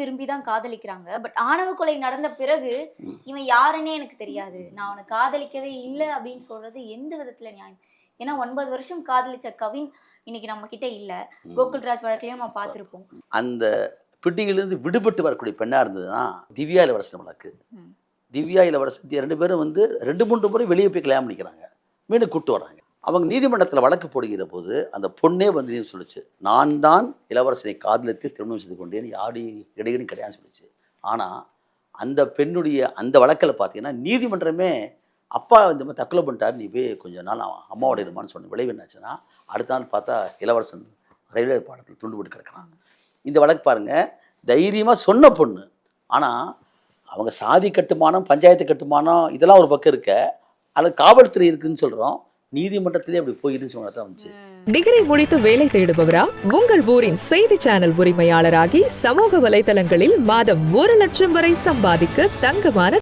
விரும்பி தான் காதலிக்கிறாங்க. பட் ஆணவ கொலை நடந்த பிறகு இவன் யாருன்னே எனக்கு தெரியாது. நான் அவனை காதலிக்கவே இல்லை அப்படின்னு சொல்றது எந்த விதத்துல நியாயம்? ஏன்னா ஒன்பது வருஷம் காதலிச்ச கவின் இன்னைக்கு நம்ம கிட்ட இல்ல. கோகுல்ராஜ் வழக்குலயும் நம்ம பார்த்திருப்போம். அந்த பிடியிலிருந்து விடுபட்டு வரக்கூடிய பெண்ணாக இருந்ததுன்னா திவ்யா இளவரசன் வழக்கு. திவ்யா இளவரசி ரெண்டு பேரும் வந்து ரெண்டு மூன்று முறை வெளியே போய் கல்யாணம் பண்ணிக்கிறாங்க. மீண்டும் கூட்டு வராங்க அவங்க நீதிமன்றத்தில் வழக்கு போடுகிற போது அந்த பொண்ணே வந்து நீதி சொல்லுச்சு நான் தான் இளவரசனை காதலித்து திருமணம் செய்து கொண்டேன் யாரு இடையிலும் கிடையாது சொல்லிச்சு. ஆனால் அந்த பெண்ணுடைய அந்த வழக்கில் பார்த்தீங்கன்னா நீதிமன்றமே அப்பா இந்த மாதிரி தற்கொலை பண்ணிட்டாரு நீ போய் கொஞ்ச நாள் அம்மாவோட இருமான்னு சொன்ன விளைவு என்னாச்சுன்னா அடுத்த நாள் பார்த்தா இளவரசன் ரயில்வே பாடத்தில் துண்டு போட்டு கிடக்குறான். இந்த வழக்கு பாருங்கள் தைரியமாக சொன்ன பொண்ணு. ஆனால் அவங்க சாதி கட்டுமானம் பஞ்சாயத்து கட்டுமானம் இதெல்லாம் ஒரு பக்கம் இருக்க அது காவல்துறை இருக்குதுன்னு சொல்கிறோம் நீதிமன்றத்திலே அப்படி போயிடுன்னு தான் வந்துச்சு. டிகிரி முடித்து வேலை தேடுபவரா? உங்கள் ஊரின் செய்தி சேனல் உரிமையாளராகி சமூக வலைதளங்களில் மாதம் ஒரு லட்சம் வரை சம்பாதிக்க தங்கமான